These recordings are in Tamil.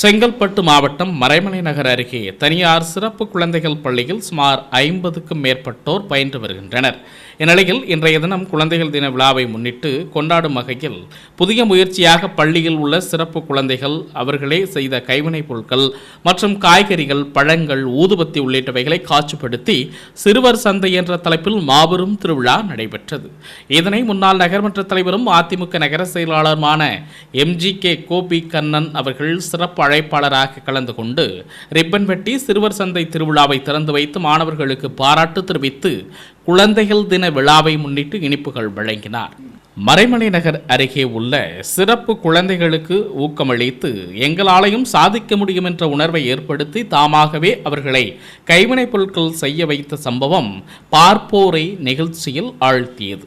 செங்கல்பட்டு மாவட்டம் மறைமலை நகர் அருகே தனியார் சிறப்பு குழந்தைகள் பள்ளியில் சுமார் ஐம்பதுக்கும் மேற்பட்டோர் பயின்று வருகின்றனர். இந்நிலையில் இன்றைய தினம் குழந்தைகள் தின விழாவை முன்னிட்டு கொண்டாடும் வகையில் புதிய முயற்சியாக பள்ளியில் உள்ள சிறப்பு குழந்தைகள் அவர்களே செய்த கைவினைப் பொருட்கள் மற்றும் காய்கறிகள் பழங்கள் ஊதுபத்தி உள்ளிட்டவைகளை காட்சிப்படுத்தி சிறுவர் சந்தை என்ற தலைப்பில் மாபெரும் திருவிழா நடைபெற்றது. இதனை முன்னாள் நகர்மன்ற தலைவரும் அதிமுக நகர செயலாளருமான எம்ஜி கே கோபி கண்ணன் அவர்கள் சிறப்பு அழைப்பாளராக கலந்து கொண்டு ரிப்பன் வெட்டி சிறுவர் சந்தை திருவிழாவை திறந்து வைத்து மாணவர்களுக்கு பாராட்டு தெரிவித்து குழந்தைகள் தின விழாவை முன்னிட்டு இனிப்புகள் வழங்கினார். மறைமலை நகர் அருகே உள்ள சிறப்பு குழந்தைகளுக்கு ஊக்கமளித்து எங்களாலையும் சாதிக்க முடியும் என்ற உணர்வை ஏற்படுத்தி தாமாகவே அவர்களை கைவினைப் பொருட்கள் செய்ய வைத்த சம்பவம் பார்ப்போரை நிகழ்ச்சியில் ஆழ்த்தியது.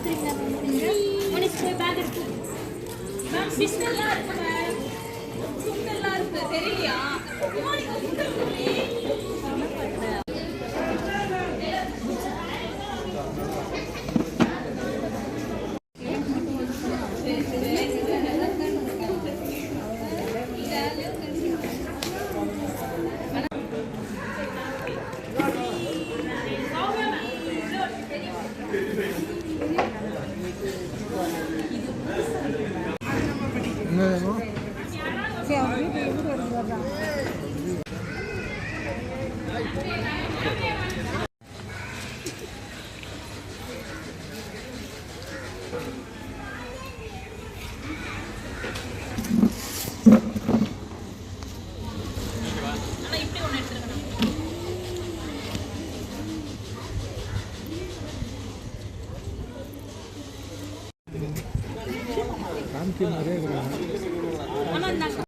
பாருங்க வந்து பாருண்ணா No, Mukundan, no. பிஸ்கெல்லாம் இருக்கு சுண்டெல்லாம் இருக்கு தெரியலையா என்ன வேணும் nuevo. Thank you. たまんなかった。